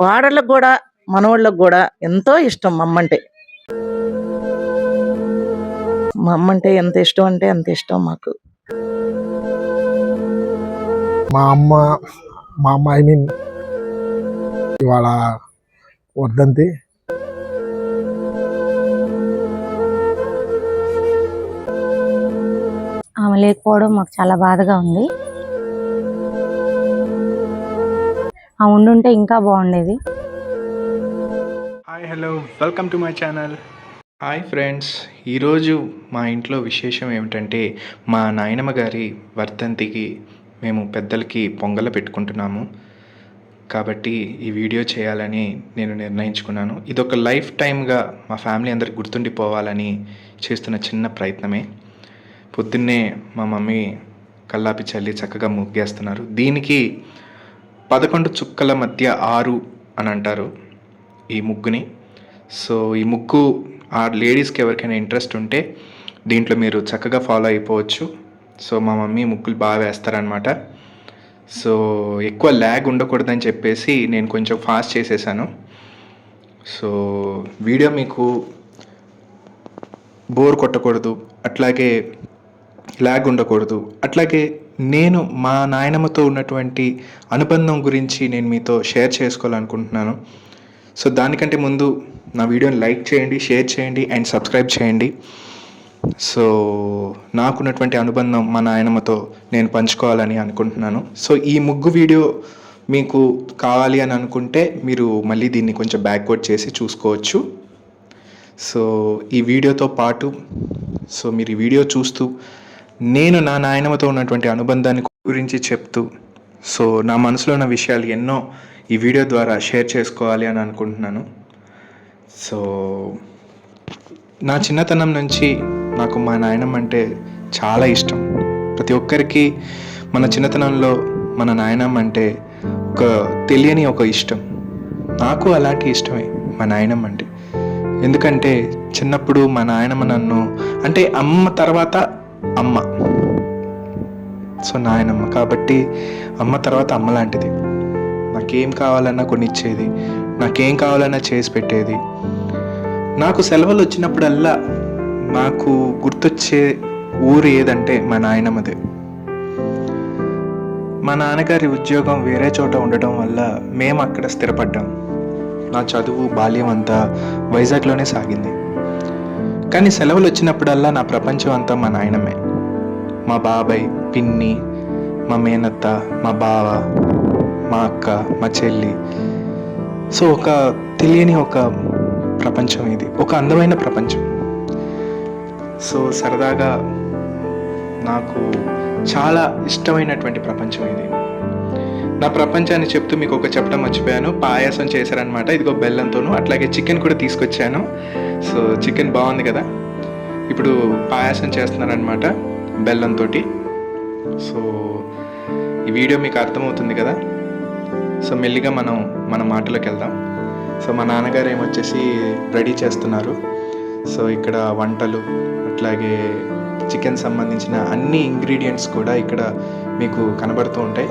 కోడళ్ళకు కూడా మనవాళ్ళకు కూడా ఎంతో ఇష్టం మా అమ్మ అంటే మా అమ్మ అంటే ఎంత ఇష్టం అంటే అంత ఇష్టం మాకు. మా అమ్మ మా అమ్మ ఐ మీన్ ఇవాళ వర్ధంతి ఆమె లేకపోవడం మాకు చాలా బాధగా ఉంది. ఆమె ఉండుంటే ఇంకా బాగుండేది. Hi hello welcome to my channel hi friends ఈరోజు మా ఇంట్లో విశేషం ఏమిటంటే మా నాయనమ్మ గారి వర్ధంతికి మేము పెద్దలకి పొంగల పెట్టుకుంటున్నాము. కాబట్టి ఈ వీడియో చేయాలని నేను నిర్ణయించుకున్నాను. ఇది ఒక లైఫ్ టైమ్గా మా ఫ్యామిలీ అందరికి గుర్తుండిపోవాలని చేస్తున్న చిన్న ప్రయత్నమే. పొద్దున్నే మా మమ్మీ కల్లాపి చల్లి చక్కగా ముగ్గేస్తున్నారు. దీనికి పదకొండు చుక్కల మధ్య ఆరు అని అంటారు ఈ ముగ్గుని. సో ఈ ముగ్గు ఆ లేడీస్కి ఎవరికైనా ఇంట్రెస్ట్ ఉంటే దీంట్లో మీరు చక్కగా ఫాలో అయిపోవచ్చు. సో మా మమ్మీ ముగ్గులు బాగా వేస్తారనమాట సో ఎక్కువ ల్యాగ్ ఉండకూడదని చెప్పేసి నేను కొంచెం ఫాస్ట్ చేసేసాను. సో వీడియో మీకు బోర్ కొట్టకూడదు అట్లాగే ల్యాగ్ ఉండకూడదు అట్లాగే నేను మా నాయనమ్మతో ఉన్నటువంటి అనుబంధం గురించి నేను మీతో షేర్ చేసుకోవాలనుకుంటున్నాను. సో దానికంటే ముందు నా వీడియోని లైక్ చేయండి షేర్ చేయండి అండ్ సబ్స్క్రైబ్ చేయండి. సో నాకున్నటువంటి అనుబంధం మా నాయనమ్మతో నేను పంచుకోవాలని అనుకుంటున్నాను. సో ఈ ముగ్గు వీడియో మీకు కావాలి అని అనుకుంటే మీరు మళ్ళీ దీన్ని కొంచెం బ్యాక్వర్డ్ చేసి చూసుకోవచ్చు. సో ఈ వీడియోతో పాటు సో మీరు ఈ వీడియో చూస్తూ నేను నా నాయనమ్మతో ఉన్నటువంటి అనుబంధాన్ని గురించి చెప్తూ సో నా మనసులో ఉన్న విషయాలు ఎన్నో ఈ వీడియో ద్వారా షేర్ చేసుకోవాలి అని అనుకుంటున్నాను. సో నా చిన్నతనం నుంచి నాకు మా నాయనమ్మ అంటే చాలా ఇష్టం. ప్రతి ఒక్కరికి మన చిన్నతనంలో మన నాయనమ్మ అంటే ఒక తెలియని ఒక ఇష్టం. నాకు అలాంటి ఇష్టమే మా నాయనమ్మ అంటే. ఎందుకంటే చిన్నప్పుడు మా నాయనమ్మ నన్ను అంటే అమ్మ తర్వాత అమ్మ. సో నాయనమ్మ. కాబట్టి అమ్మ తర్వాత అమ్మ లాంటిది. నాకేం కావాలన్నా కొనిచ్చేది. నాకేం కావాలన్నా చేసి పెట్టేది. నాకు సెలవులు వచ్చినప్పుడల్లా నాకు గుర్తొచ్చే ఊరు ఏదంటే మా నాయనమ్మదే. మా నాన్నగారి ఉద్యోగం వేరే చోట ఉండటం వల్ల మేము అక్కడ స్థిరపడ్డాం. నా చదువు బాల్యం అంతా వైజాగ్లోనే సాగింది. కానీ సెలవులు వచ్చినప్పుడల్లా నా ప్రపంచం అంతా మా నాయనమే. మా బాబాయ్ పిన్ని మా మేనత్త మా బావ మా అక్క మా చెల్లి. సో ఒక తెలియని ఒక ప్రపంచం ఇది. ఒక అందమైన ప్రపంచం. సో సరదాగా నాకు చాలా ఇష్టమైనటువంటి ప్రపంచం ఇది. నా ప్రపంచాన్ని చెప్తూ మీకు ఒక చెప్పడం మర్చిపోయాను. పాయాసం చేశారనమాట ఇదిగో బెల్లంతోను అట్లాగే చికెన్ కూడా తీసుకొచ్చాను. సో చికెన్ బాగుంది కదా? ఇప్పుడు పాయాసం చేస్తున్నారనమాట బెల్లంతో సో ఈ వీడియో మీకు అర్థమవుతుంది కదా? సో మెల్లిగా మనం మన మాటలోకి వెళ్దాం. సో మా నాన్నగారు ఏమొచ్చేసి రెడీ చేస్తున్నారు. సో ఇక్కడ వంటలు అట్లాగే చికెన్ సంబంధించిన అన్ని ఇంగ్రీడియంట్స్ కూడా ఇక్కడ మీకు కనబడుతూ ఉంటాయి.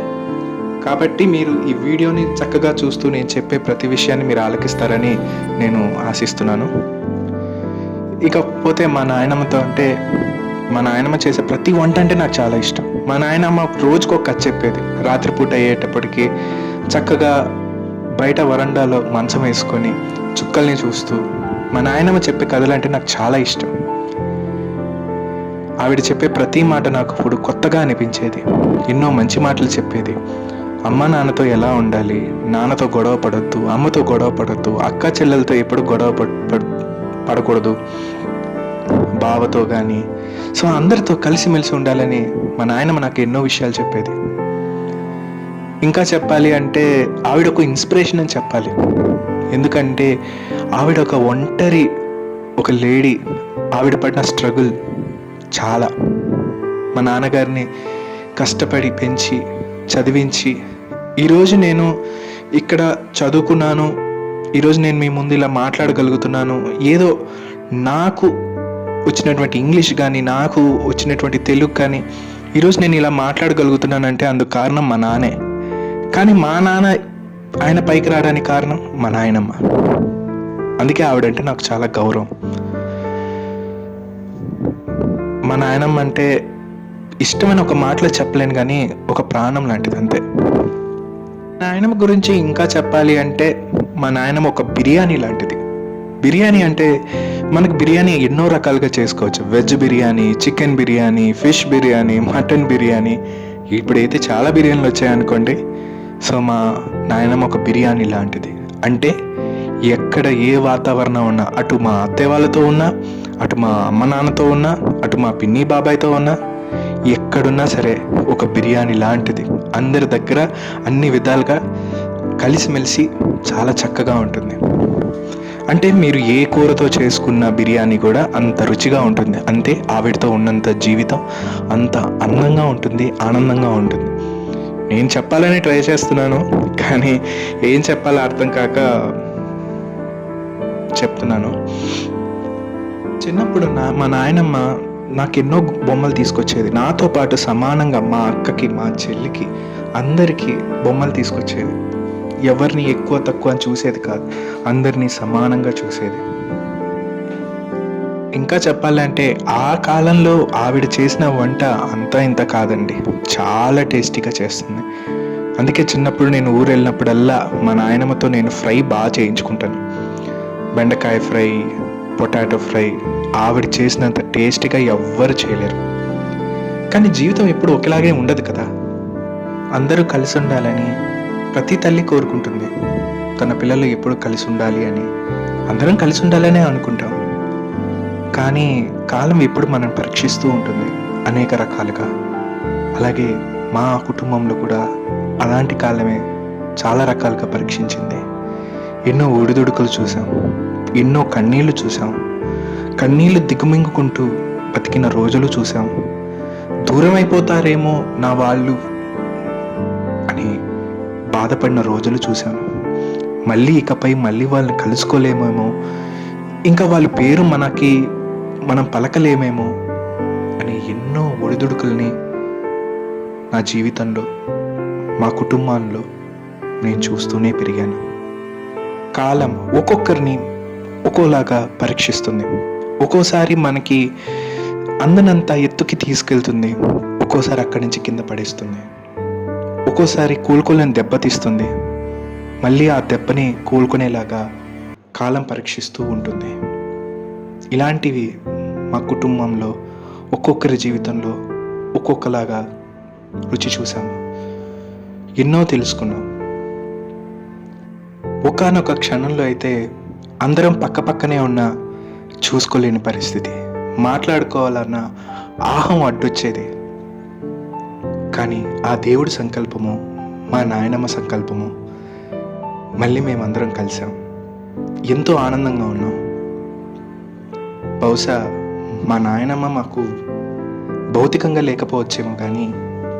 కాబట్టి మీరు ఈ వీడియోని చక్కగా చూస్తూ నేను చెప్పే ప్రతి విషయాన్ని మీరు ఆలకిస్తారని నేను ఆశిస్తున్నాను. ఇకపోతే మా నాయనమ్మతో అంటే మా నాయనమ్మ చేసే ప్రతి వంట అంటే నాకు చాలా ఇష్టం. మా నాయనమ్మ రోజుకు ఒక చెప్పేది. రాత్రిపూట అయ్యేటప్పటికి చక్కగా బయట వరండాలో మంచం వేసుకొని చుక్కల్ని చూస్తూ మా నాయనమ్మ చెప్పే కథలు అంటే నాకు చాలా ఇష్టం. ఆవిడ చెప్పే ప్రతి మాట నాకు ఇప్పుడు కొత్తగా అనిపించేది. ఎన్నో మంచి మాటలు చెప్పేది. అమ్మ నాన్నతో ఎలా ఉండాలి? నాన్నతో గొడవ పడద్దు అమ్మతో గొడవ పడద్దు అక్క చెల్లెలతో ఎప్పుడు గొడవ పడ్ పడకూడదు. బావతో కానీ సో అందరితో కలిసిమెలిసి ఉండాలని మా నాయనమ్మ నాకు ఎన్నో విషయాలు చెప్పేది. ఇంకా చెప్పాలి అంటే ఆవిడ ఒక ఇన్స్పిరేషన్ అని చెప్పాలి. ఎందుకంటే ఆవిడ ఒక ఒంటరి ఒక లేడీ ఆవిడ పడిన స్ట్రగుల్ చాలా. మా నాన్నగారిని కష్టపడి పెంచి చదివించి ఈరోజు నేను ఇక్కడ చదువుకున్నాను. ఈరోజు నేను మీ ముందు ఇలా మాట్లాడగలుగుతున్నాను. ఏదో నాకు వచ్చినటువంటి ఇంగ్లీష్ కానీ నాకు వచ్చినటువంటి తెలుగు కానీ ఈరోజు నేను ఇలా మాట్లాడగలుగుతున్నానంటే అందుకు కారణం మా నాన్నే కానీ మా నాన్న ఆయన పైకి రావడానికి కారణం మా నాయనమ్మ. అందుకే ఆవిడంటే నాకు చాలా గౌరవం. మా నాయనమ్మ అంటే ఇష్టమైన ఒక మాటలో చెప్పలేను కానీ ఒక ప్రాణం లాంటిది అంతే నాయనమ్మ గురించి ఇంకా చెప్పాలి అంటే మా నాయనమ్మ ఒక బిర్యానీ లాంటిది. బిర్యానీ అంటే మనకు బిర్యానీ ఎన్నో రకాలుగా చేసుకోవచ్చు. Veg biryani chicken biryani fish biryani mutton biryani. ఇప్పుడైతే చాలా బిర్యానీలు వచ్చాయనుకోండి సో మా నాయనమ్మ ఒక బిర్యానీ లాంటిది. అంటే ఎక్కడ ఏ వాతావరణం ఉన్నా అటు మా అత్తయ్య వాళ్ళతో ఉన్నా అటు మా అమ్మ నాన్నతో ఉన్నా అటు మా పిన్ని బాబాయ్తో ఉన్నా ఎక్కడున్నా సరే ఒక బిర్యానీ లాంటిది. అందరి దగ్గర అన్ని విధాలుగా కలిసిమెలిసి చాలా చక్కగా ఉంటుంది. అంటే మీరు ఏ కూరతో చేసుకున్న బిర్యానీ కూడా అంత రుచిగా ఉంటుంది. అంతే ఆవిడతో ఉన్నంత జీవితం అంత అందంగా ఉంటుంది ఆనందంగా ఉంటుంది. నేను చెప్పాలని ట్రై చేస్తున్నాను కానీ ఏం చెప్పాలో అర్థం కాక చెప్తున్నాను. చిన్నప్పుడు నా మా నాయనమ్మ నాకు ఎన్నో బొమ్మలు తీసుకొచ్చేది. నాతో పాటు సమానంగా మా అక్కకి మా చెల్లికి అందరికీ బొమ్మలు తీసుకొచ్చేది. ఎవరిని ఎక్కువ తక్కువ అని చూసేది కాదు. అందరినీ సమానంగా చూసేది. ఇంకా చెప్పాలంటే ఆ కాలంలో ఆవిడ చేసిన వంట అంతా ఇంత కాదండి. చాలా టేస్టీగా చేస్తుంది. అందుకే చిన్నప్పుడు నేను ఊరు వెళ్ళినప్పుడల్లా మా నాయనమ్మతో నేను ఫ్రై బాగా చేయించుకుంటాను. బెండకాయ ఫ్రై పొటాటో ఫ్రై ఆవిడ చేసినంత టేస్టీగా ఎవ్వరు చేయలేరు. కానీ జీవితం ఎప్పుడు ఒకేలాగే ఉండదు కదా. అందరూ కలిసి ఉండాలని ప్రతి తల్లి కోరుకుంటుంది. తన పిల్లలు ఎప్పుడు కలిసి ఉండాలి అని. అందరం కలిసి ఉండాలనే అనుకుంటాం. కానీ కాలం ఎప్పుడు మనం పరీక్షిస్తూ ఉంటుంది అనేక రకాలుగా. అలాగే మా కుటుంబంలో కూడా అలాంటి కాలమే చాలా రకాలుగా పరీక్షించింది. ఎన్నో ఒడిదుడుకులు చూసాం ఎన్నో కన్నీళ్ళు చూసాం కన్నీళ్ళు దిగుమింగుకుంటూ బతికిన రోజులు చూశాం. దూరం అయిపోతారేమో నా వాళ్ళు అని బాధపడిన రోజులు చూశాను మళ్ళీ ఇకపై మళ్ళీ వాళ్ళని కలుసుకోలేమేమో ఇంకా వాళ్ళ పేరు మనకి మనం పలకలేమేమో అని ఎన్నో ఒడిదుడుకుల్ని నా జీవితంలో మా కుటుంబాల్లో నేను చూస్తూనే పెరిగాను. కాలం ఒక్కొక్కరిని ఒక్కోలాగా పరీక్షిస్తుంది. ఒక్కోసారి మనకి అందనంత ఎత్తుకి తీసుకెళ్తుంది. ఒక్కోసారి అక్కడి నుంచి కింద పడేస్తుంది. ఒక్కోసారి కోలుకోలేని దెబ్బతీస్తుంది మళ్ళీ ఆ దెబ్బని కోలుకునేలాగా కాలం పరీక్షిస్తూ ఉంటుంది. ఇలాంటివి మా కుటుంబంలో ఒక్కొక్కరి జీవితంలో ఒక్కొక్కలాగా రుచి చూసాము ఎన్నో తెలుసుకున్నాం. ఒకానొక క్షణంలో అయితే అందరం పక్కపక్కనే ఉన్న చూసుకోలేని పరిస్థితి. మాట్లాడుకోవాలన్న ఆహం అడ్డొచ్చేది. కానీ ఆ దేవుడి సంకల్పము మా నాయనమ్మ సంకల్పము మళ్ళీ మేమందరం కలిసాం. ఎంతో ఆనందంగా ఉన్నాం. బహుశా మా నాయనమ్మ మాకు భౌతికంగా లేకపోవచ్చేమో కానీ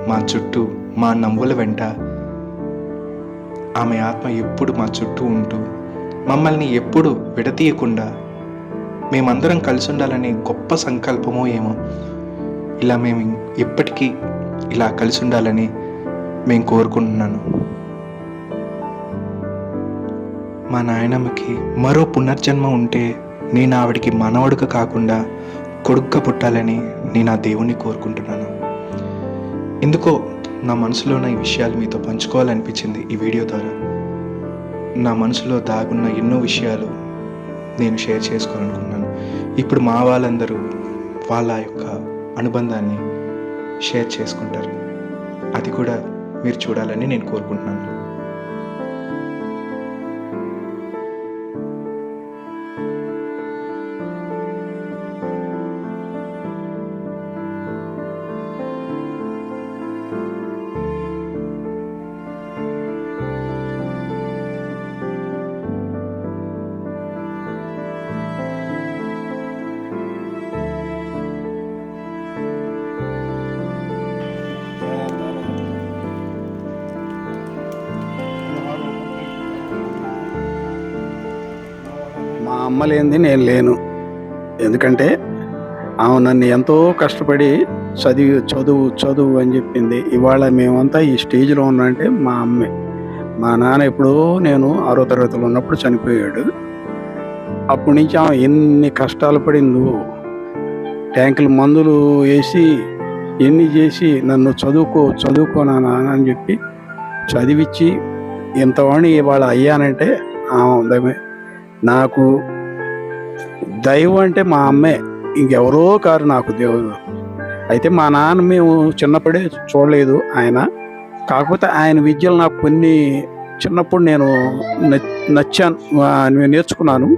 మా చుట్టూ మా నవ్వుల వెంట ఆమె ఆత్మ ఎప్పుడు మా చుట్టూ ఉంటూ మమ్మల్ని ఎప్పుడు విడతీయకుండా మేమందరం కలిసి ఉండాలనే గొప్ప సంకల్పమో ఏమో. ఇలా మేము ఎప్పటికీ ఇలా కలిసి ఉండాలని మేము కోరుకుంటున్నాను. మా నాయనమ్మకి మరో పునర్జన్మ ఉంటే నేను ఆవిడికి మనవడుక కాకుండా కొడుగ్గా పుట్టాలని నేను ఆ దేవుణ్ణి కోరుకుంటున్నాను. ఎందుకో నా మనసులో ఉన్న ఈ విషయాలు మీతో పంచుకోవాలనిపించింది ఈ వీడియో ద్వారా. నా మనసులో దాగున్న ఎన్నో విషయాలు నేను షేర్ చేసుకోవాలనుకున్నాను ఇప్పుడు మా వాళ్ళందరూ వాళ్ళ యొక్క అనుబంధాన్ని షేర్ చేసుకుంటారు. అది కూడా మీరు చూడాలని నేను కోరుకుంటున్నాను. అమ్మ లేనిది నేను లేను. ఎందుకంటే ఆమె నన్ను ఎంతో కష్టపడి చదివి చదువు చదువు అని చెప్పింది. ఇవాళ మేమంతా ఈ స్టేజ్లో ఉన్నామంటే మా అమ్మే. మా నాన్న ఎప్పుడో నేను ఆరో తరగతిలో ఉన్నప్పుడు చనిపోయాడు. అప్పటి నుంచి ఆమె ఎన్ని కష్టాలు పడిందో ట్యాంకులు మందులు వేసి ఎన్ని చేసి నన్ను చదువుకో చదువుకో నాన్న అని చెప్పి చదివించి ఇంతవాణి ఇవాళ అయ్యానంటే ఆమె నాకు దైవం అంటే మా అమ్మే. ఇంకెవరో కారు నాకు దేవుడు. అయితే మా నాన్న మేము చిన్నప్పుడే చూడలేదు ఆయన. కాకపోతే ఆయన విద్యలు నాకు కొన్ని చిన్నప్పుడు నేను నచ్చాను. నేను నేర్చుకున్నాను.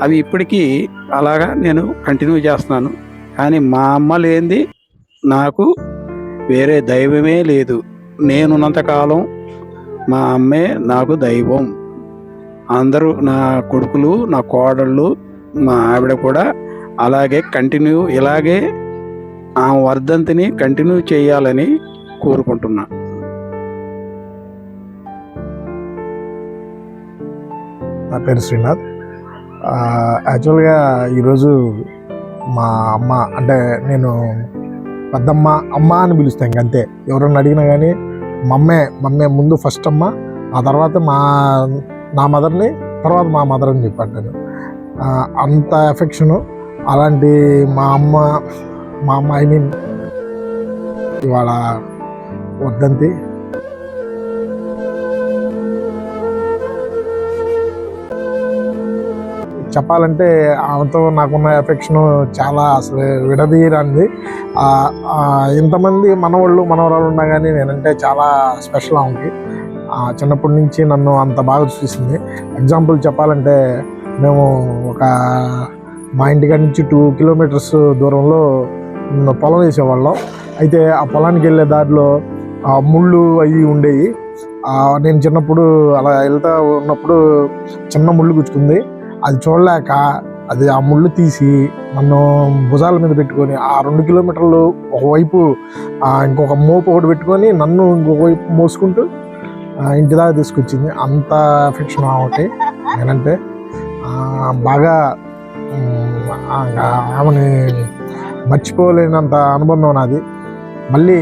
అవి ఇప్పటికీ అలాగా నేను కంటిన్యూ చేస్తున్నాను. కానీ మా అమ్మ లేనిది నాకు వేరే దైవమే లేదు. నేనున్నంతకాలం మా అమ్మే నాకు దైవం. అందరూ నా కొడుకులు నా కోడళ్ళు మా ఆవిడ కూడా అలాగే కంటిన్యూ ఇలాగే ఆ వర్ధంతిని కంటిన్యూ చేయాలని కోరుకుంటున్నా. నా పేరు శ్రీనాథ్. యాక్చువల్గా ఈరోజు మా అమ్మ అంటే నేను పెద్దమ్మ అమ్మ అని పిలుస్తాను ఇంక అంతే. ఎవరన్నా అడిగినా కానీ మమ్మే మమ్మే ముందు ఫస్ట్ అమ్మ ఆ తర్వాత మా నా మదర్ని తర్వాత మా మదర్ అని చెప్పాను నేను అంత ఎఫెక్షను అలాంటి మా అమ్మ మా అమ్మ ఐ మీన్ ఇవాళ వద్దంతి. చెప్పాలంటే ఆమెతో నాకున్న ఎఫెక్షన్ చాలా అసలు విడదీయరానిది. ఇంతమంది మనవాళ్ళు మనవరాలు ఉన్నా కానీ నేనంటే చాలా స్పెషల్ ఆమెకి. చిన్నప్పటి నుంచి నన్ను అంత బాగా చూసింది. ఎగ్జాంపుల్ చెప్పాలంటే మేము ఒక మా ఇంటికాడ నుంచి టూ కిలోమీటర్స్ దూరంలో పొలం వేసేవాళ్ళం. అయితే ఆ పొలానికి వెళ్ళే దారిలో ఆ ముళ్ళు అవి ఉండేవి నేను చిన్నప్పుడు అలా వెళ్తా ఉన్నప్పుడు చిన్న ముళ్ళు గుచ్చుకుంది. అది చూడలేక అది ఆ ముళ్ళు తీసి నన్ను భుజాల మీద పెట్టుకొని ఆ రెండు కిలోమీటర్లు ఒకవైపు ఇంకొక మోపు ఒకటి పెట్టుకొని నన్ను ఇంకొక వైపు మోసుకుంటూ ఇంటి దాకా తీసుకొచ్చింది. అంత ఎఫెక్షన్ ఒకటి నేనంటే బాగా ఆమెని మర్చిపోలేనంత అనుబంధం నాది. మళ్ళీ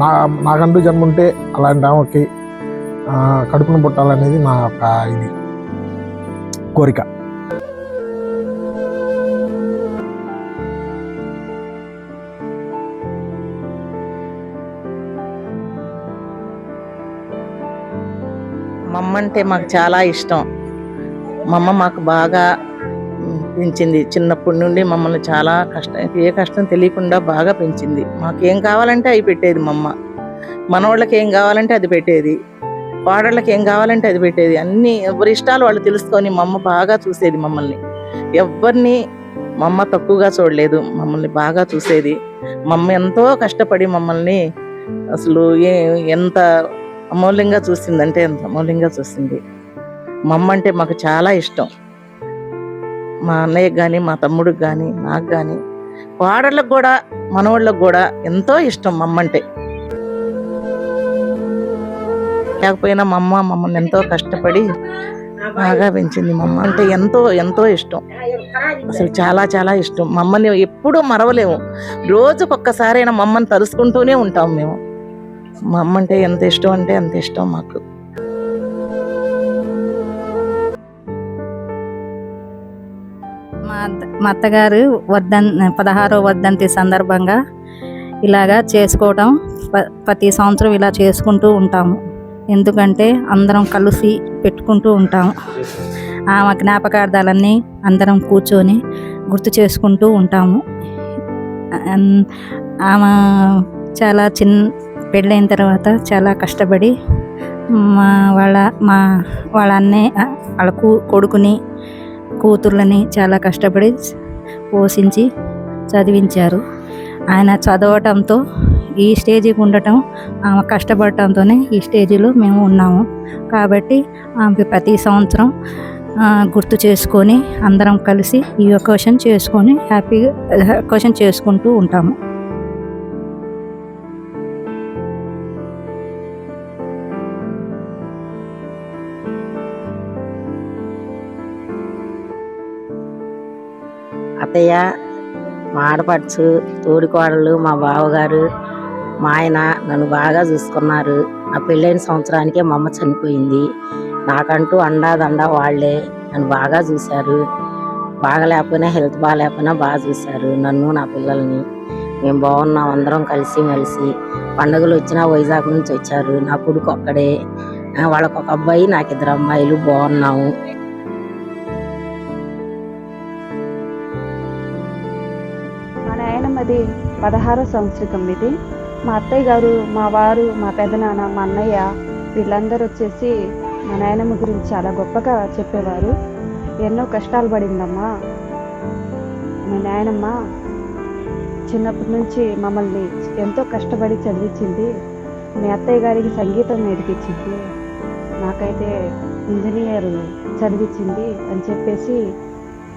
నా నాకంటూ జన్మ ఉంటే అలాంటి ఆమెకి కడుపును పుట్టాలనేది నా యొక్క ఇది కోరిక. మా అమ్మ అంటే మాకు చాలా ఇష్టం. మా అమ్మ మాకు బాగా పెంచింది. చిన్నప్పటి నుండి మమ్మల్ని చాలా కష్టం ఏ కష్టం తెలియకుండా బాగా పెంచింది. మాకేం కావాలంటే అవి పెట్టేది మా అమ్మ. మనవాళ్ళకి ఏం కావాలంటే అది పెట్టేది. వాడళ్ళకి ఏం కావాలంటే అది పెట్టేది. అన్ని ఎవరి ఇష్టాలు వాళ్ళు తెలుసుకొని మా అమ్మ బాగా చూసేది మమ్మల్ని. ఎవరిని మా అమ్మ తక్కువగా చూడలేదు మమ్మల్ని బాగా చూసేది. మా అమ్మ ఎంతో కష్టపడి మమ్మల్ని అసలు ఏ ఎంత అమూల్యంగా చూసిందంటే ఎంత అమూల్యంగా చూసింది. మా అమ్మ అంటే మాకు చాలా ఇష్టం. మా అన్నయ్యకి కానీ మా తమ్ముడికి కానీ నాకు కానీ వాడళ్ళకు కూడా మనవాళ్ళకు కూడా ఎంతో ఇష్టం మమ్మంటే. అంటే లేకపోయినా మా అమ్మ మమ్మల్ని ఎంతో కష్టపడి బాగా పెంచింది మా అమ్మ అంటే ఎంతో ఎంతో ఇష్టం. అసలు చాలా చాలా ఇష్టం. మమ్మల్ని ఎప్పుడూ మరవలేము. రోజుకొక్కసారైనా మమ్మల్ని తలుసుకుంటూనే ఉంటాం మేము. మా అమ్మ అంటే ఎంత ఇష్టం అంటే అంత ఇష్టం మాకు. మా అత్తగారు వర్ధన్ పదహారో వర్ధంతి సందర్భంగా ఇలాగా చేసుకోవటం ప- ప్రతి సంవత్సరం ఇలా చేసుకుంటూ ఉంటాము. ఎందుకంటే అందరం కలిసి పెట్టుకుంటూ ఉంటాము. ఆమె జ్ఞాపకార్థాలన్నీ అందరం కూర్చొని గుర్తు చేసుకుంటూ ఉంటాము. ఆమె చాలా చిన్న పెళ్ళైన తర్వాత చాలా కష్టపడి మా వాళ్ళ మా వాళ్ళ అన్నయ్య వాళ్ళ కూ కొడుకుని కూతుర్లని చాలా కష్టపడి పోషించి చదివించారు. ఆయన చదవటంతో ఈ స్టేజికి ఉండటం ఆమె కష్టపడటంతోనే ఈ స్టేజిలో మేము ఉన్నాము. కాబట్టి ఆమె ప్రతి సంవత్సరం గుర్తు చేసుకొని అందరం కలిసి ఈ క్వశ్చన్ చేసుకొని హ్యాపీగా క్వశ్చన్ చేసుకుంటూ ఉంటాము. అత్తయ్య మా ఆడపడుచు తోడికోడలు మా బావగారు మా ఆయన నన్ను బాగా చూసుకున్నారు. నా పెళ్ళైన సంవత్సరానికే మా అమ్మ చనిపోయింది. నాకంటూ అండా దండా వాళ్ళే నన్ను బాగా చూశారు. బాగా లేకపోయినా హెల్త్ బాగా లేకపోయినా బాగా చూశారు నన్ను నా పిల్లల్ని. మేము బాగున్నాం అందరం కలిసి మెలిసి. పండుగలు వచ్చినా వైజాగ్ నుంచి వచ్చారు. నా కొడుకు ఒక్కడే. వాళ్ళకు ఒక అబ్బాయి నాకు ఇద్దరు అమ్మాయిలు బాగున్నాము అది పదహారో సంవత్సరం ఇది. మా అత్తయ్య గారు మా వారు మా పెదనాన్న మా అన్నయ్య వీళ్ళందరూ వచ్చేసి మా నాయనమ్మ గురించి చాలా గొప్పగా చెప్పేవారు. ఎన్నో కష్టాలు పడిందమ్మా. మా నాయనమ్మ చిన్నప్పటి నుంచి మమ్మల్ని ఎంతో కష్టపడి చదివించింది. మీ అత్తయ్య గారికి సంగీతం నేర్పించింది. నాకైతే ఇంజనీర్ చదివించింది అని చెప్పేసి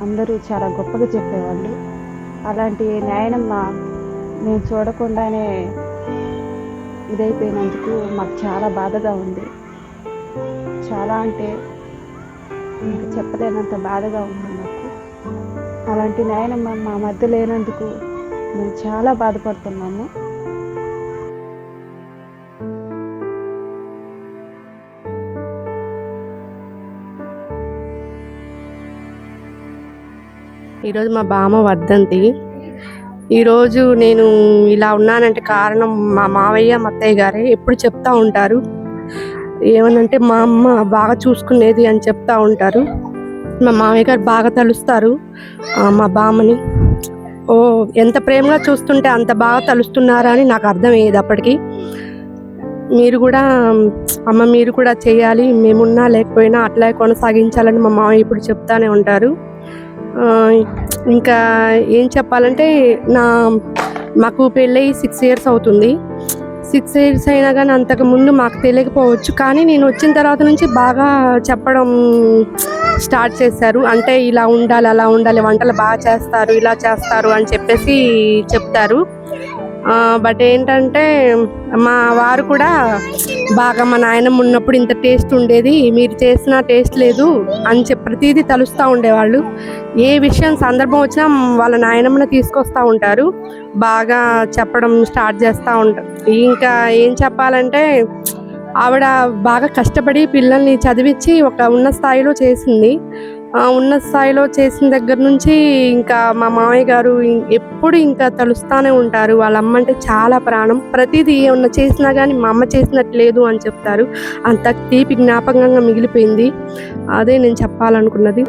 అందరూ చాలా గొప్పగా చెప్పేవాళ్ళు. అలాంటి నాయనమ్మ మేము చూడకుండానే ఇదైపోయినందుకు మాకు చాలా బాధగా ఉంది. చాలా అంటే మీకు చెప్పలేనంత బాధగా ఉంది మాకు. అలాంటి నాయనమ్మ మా మధ్య లేనందుకు మేము చాలా బాధపడుతున్నాము. ఈరోజు మా బామ్మ వర్ధంతి ఈరోజు నేను ఇలా ఉన్నానంటే కారణం మా మావయ్య మా అత్తయ్య గారే ఎప్పుడు చెప్తా ఉంటారు. ఏమనంటే మా అమ్మ బాగా చూసుకునేది అని చెప్తా ఉంటారు. మా మావయ్య గారు బాగా తలుస్తారు మా బామ్మని. ఓ ఎంత ప్రేమగా చూస్తుంటే అంత బాగా తలుస్తున్నారా అని నాకు అర్థమయ్యేది అప్పటికి. మీరు కూడా అమ్మ మీరు కూడా చేయాలి మేమున్నా లేకపోయినా అట్లా కొనసాగించాలని మా మామయ్య ఇప్పుడు చెప్తానే ఉంటారు. ఇంకా ఏం చెప్పాలంటే నా మాకు పెళ్ళయి సిక్స్ ఇయర్స్ అవుతుంది. సిక్స్ ఇయర్స్ అయినా కానీ అంతకు ముందు మాకు తెలియకపోవచ్చు కానీ నేను వచ్చిన తర్వాత నుంచి బాగా చెప్పడం స్టార్ట్ చేశారు. అంటే ఇలా ఉండాలి అలా ఉండాలి వంటలు బాగా చేస్తారు ఇలా చేస్తారు అని చెప్పేసి చెప్తారు. బట్ ఏంటంటే మా వారు కూడా బాగా మా నాయనమ్మ ఉన్నప్పుడు ఇంత టేస్ట్ ఉండేది మీరు చేసిన టేస్ట్ లేదు అని చెప్పి ప్రతిదీ తలుస్తూ ఉండేవాళ్ళు. ఏ విషయం సందర్భం వచ్చినా వాళ్ళ నాయనమ్మని తీసుకొస్తూ ఉంటారు. బాగా చెప్పడం స్టార్ట్ చేస్తూ ఉంటారు ఇంకా ఏం చెప్పాలంటే ఆవిడ బాగా కష్టపడి పిల్లల్ని చదివించి ఒక ఉన్న స్థాయిలో చేసింది. ఉన్న స్థాయిలో చేసిన దగ్గర నుంచి ఇంకా మా మామయ్య గారు ఎప్పుడు ఇంకా తలుస్తానే ఉంటారు. వాళ్ళ అమ్మ అంటే చాలా ప్రాణం. ప్రతిదీ ఏమన్నా చేసినా కానీ మా అమ్మ చేసినట్టు లేదు అని చెప్తారు. అంత తీపి జ్ఞాపకంగా మిగిలిపోయింది. అదే నేను చెప్పాలనుకున్నది.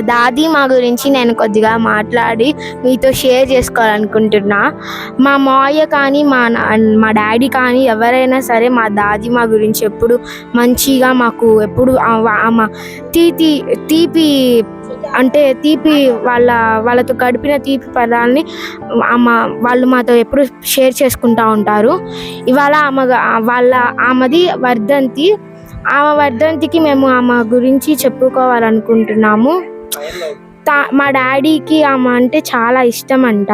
దాది మా గురించి నేను కొద్దిగా మాట్లాడి మీతో షేర్ చేసుకోవాలనుకుంటున్నా. మా మావయ్య కానీ మా నా- మా డాడీ కానీ ఎవరైనా సరే మా దాది మా గురించి ఎప్పుడు మంచిగా మాకు ఎప్పుడు ఆ- ఆమె తీపి తీపి అంటే తీపి వాళ్ళ వాళ్ళతో గడిపిన తీపి పదాలని ఆమె వాళ్ళు మాతో ఎప్పుడు షేర్ చేసుకుంటూ ఉంటారు. ఇవాళ ఆమె వాళ్ళ ఆమెది వర్ధంతి. ఆమె వర్ధంతికి మేము ఆమె గురించి చెప్పుకోవాలనుకుంటున్నాము. మా డాడీకి ఆమె అంటే చాలా ఇష్టం అంట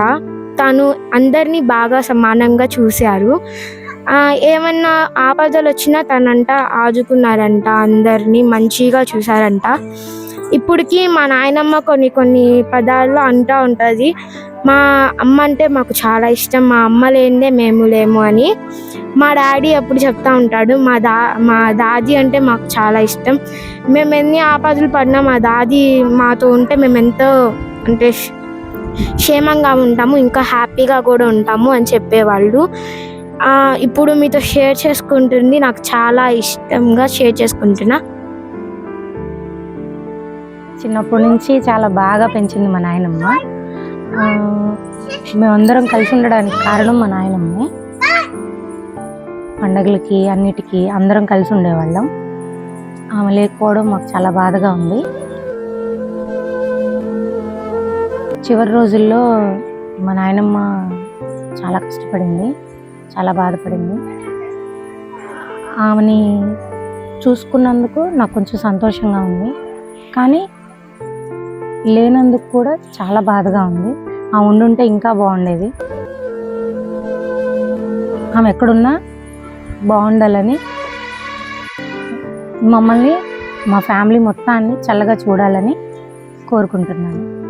తను అందరినీ బాగా సమానంగా చూశారు. ఏమన్నా ఆపదలు వచ్చినా తనంట ఆదుకున్నారంట అందరినీ మంచిగా చూశారంట. ఇప్పటికి మా నాయనమ్మ కొన్ని కొన్ని పదాల్లో అంటూ ఉంటుంది. మా అమ్మ అంటే మాకు చాలా ఇష్టం మా అమ్మ లేనిదే మేము లేము అని. మా డాడీ ఎప్పుడు చెప్తా ఉంటాడు మా దా మా దాది అంటే మాకు చాలా ఇష్టం. మేము ఎన్ని ఆపదలు పడినా మా దాది మాతో ఉంటే మేము ఎంతో అంటే క్షేమంగా ఉంటాము ఇంకా హ్యాపీగా కూడా ఉంటాము అని చెప్పేవాళ్ళు. ఇప్పుడు మీతో షేర్ చేసుకుంటుంది నాకు చాలా ఇష్టంగా షేర్ చేసుకుంటున్నా. చిన్నప్పటి నుంచి చాలా బాగా పెంచింది మా నాయనమ్మ. మేమందరం కలిసి ఉండడానికి కారణం మా నాయనమ్మే. పండగలకి అన్నిటికీ అందరం కలిసి ఉండేవాళ్ళం. ఆమె లేకపోవడం మాకు చాలా బాధగా ఉంది. చివరి రోజుల్లో మా నాయనమ్మ చాలా కష్టపడింది. చాలా బాధపడింది. ఆమెని చూసుకున్నందుకు నాకు కొంచెం సంతోషంగా ఉంది. కానీ లేనందుకు కూడా చాలా బాధగా ఉంది. ఆ ఉండుంటే ఇంకా బాగుండేది. ఆమె ఎక్కడున్నా బాగుండాలని మమ్మల్ని మా ఫ్యామిలీ మొత్తాన్ని చల్లగా చూడాలని కోరుకుంటున్నాను.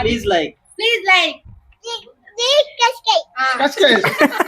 Please like. Please like. Please, please,